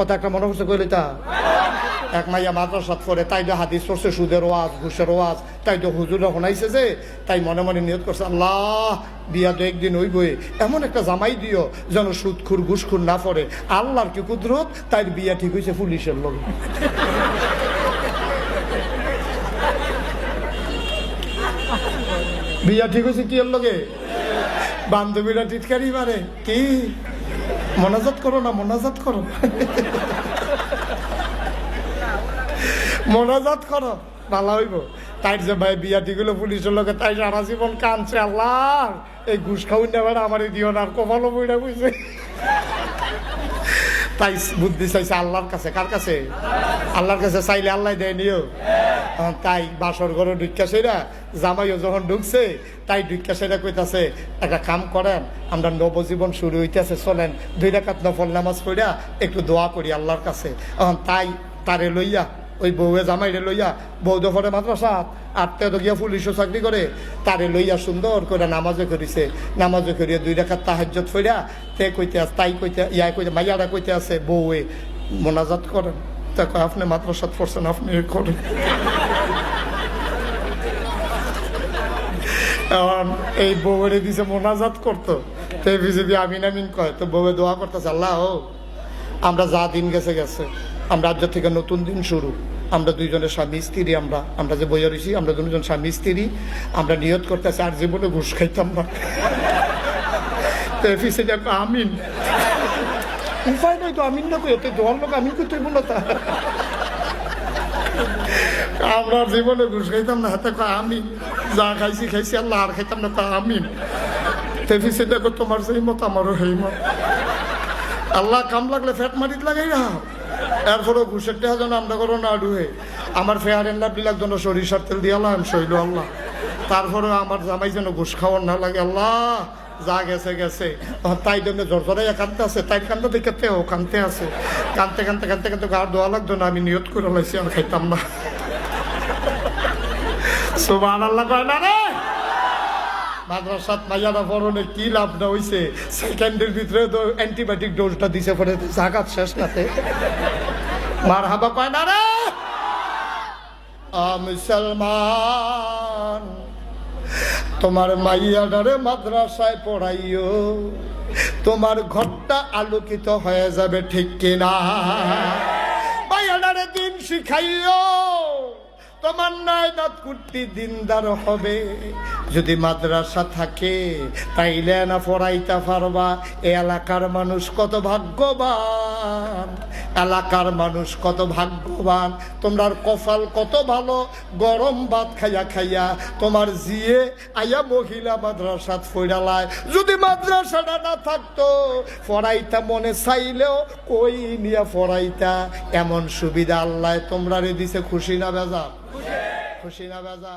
কথা একটা মনে হচ্ছে কইলে তা? এক মাইয়া মাদ্রাসাত পরে তাই তো হাদিস পড়ছে, সুদের ওয়াজ, ঘুষের ওয়াজ, তাই তো হুজুরে শোনাইছে যে, তাই মনে মনে নিয়ত করছে, আল্লাহ, বিয়া তো একদিন হইবই। এমন একটা জামাই দিও, যেন সুদখুর, ঘুষখুর না পড়ে। আল্লাহর কি কুদরত? তাই বিয়া ঠিক হয়েছে পুলিশের লোক বিয়া ঠিক হয়েছে কি এর লগে? বান্ধবীরা টিটকারি মারে। কি? মনাজাত করো না, মনাজাত করো। মনাজাত করো ভালো হইব। তাই যে ভাই বিয়া টিগুলো পুলিশের লোকে তাই সারা জীবন কানছে আল্লাহ! এই ঘুষ খাউন না আমার দিও না, আর কপালও বইটা বুঝছে তাই বুদ্ধি চাইছে আল্লাহর কাছে, কার কাছে? আল্লাহর কাছে চাইলে আল্লাহ দেয়, নিও। তাই বাসর ঘরে ঢুকা সেরা, জামাইও যখন ঢুকছে, তাই ঢুকা সেরা কইতাছে, একটা কাম করেন, আমরা নবজীবন শুরু হইতেছে, চলেন, দুই রাকাত নফল নামাজ পড়িয়া একটু দোয়া করি আল্লাহর কাছে। তাই তারে লইয়া ওই বউয়ে জামাইরে লইয়া বউ দফরে মাদ্রাসা আর তে গিয়া পুলিশও চাকরি করে, তারে লইয়া সুন্দর করে নামাজে করিছে। নামাজে করিয়া দুই রেখার তাহাজ্জত ফইরা, তে কইতে আস তাই কইতে ইয়া কইতে, মাইয়ারা কইতে আছে, বউয়ে মোনাজাত করেন। তা কয়, আপনি মাদ্রাসাত পড়ছেন, আপনি করেন। এই বউরে দিছে মোনাজাত করতো। তো বিজেপি আমিন আমিন কয়, তো বউয়ে দোয়া করতেছে, আল্লাহ আমরা যা দিন গেছে গেছে। আমরা আজ থেকে নতুন দিন শুরু। আমরা দুইজনের স্বামী, স্ত্রী আমরা। আমরা যে বইয়া রয়েছি আমরা দুজন স্বামী, স্ত্রী। আমরা নিয়ত করতেছি, আর জীবনে ঘুষ খাইতাম না। তো আমিন। উপায় নাই তো, আমিন না কই? ওতে দোয়ার লোক আমিন করতে বলো তা? আমরা জীবনে ঘুষ খাইতাম না, হাতে আমিন। যা খাইছি খাইছি, আল্লাহ আর খাইতাম না কয় আমিন। তেফিসে দেখো, তোমার সেই মত, আমারও সেই মত। আল্লাহ কাম লাগলে ফ্যাট মারিত লাগাই না এরপরে ঘুষের টেহা যেন আমরা করো না ডুহে। আমার ফেয়ার এন্ড লাভলি লাগতো সরিষার তেল দিয়ে শৈল আল্লাহ। তারপরে আমার জামাই যেন ঘুষ খাওয়ার না লাগে, আল্লাহ, যা গেছে গেছে। তাই জন্য জ্বর জ্বরাইয়া কানতে আছে, তাই কান্দে দেখে তেও কানতে আছে। কানতে কানতে কানতে কানতে গার দোয়া লাগতো না, আমি নিয়ত করে লাইছি আর খাইতাম না। সুবান আল্লাহ কয় না রে! মাদ্রাসাত মাইয়ারা পরনে কি লাভ না হইছে? সেকেন্ডের ভিতরে তো অ্যান্টিবায়োটিক ডোজটা দিছে পরে জাগাত শেষ নাতে মার হাবা কয়, না রে! মুসলমান, তোমার মাইয়াডারে মাদ্রাসায় পড়াইও। তোমার ঘরটা আলোকিত হয়ে যাবে ঠিক কিনা? মাইয়াডারে দিন শিখাইও। তোমার নায়নাত কুর্তি দিনদার হবে। যদি মাদ্রাসা থাকে, তাইলে না পড়াইতে পারবা। এ এলাকার মানুষ কত ভাগ্যবান, এলাকার মানুষ কত ভাগ্যবান। তোমার কপাল কত ভালো, গরম ভাত খাইয়া খাইয়া তোমার জিয়ে আয়া মহিলা মাদ্রাসাত ফইরালায় যদি মাদ্রাসাটা না থাকতো, পড়াইতা মনে চাইলেও কই নিয়া পড়াইতা? এমন সুবিধা আল্লাহ তোমরা রে দিছে, খুশি না বেজা খুশি না বেজা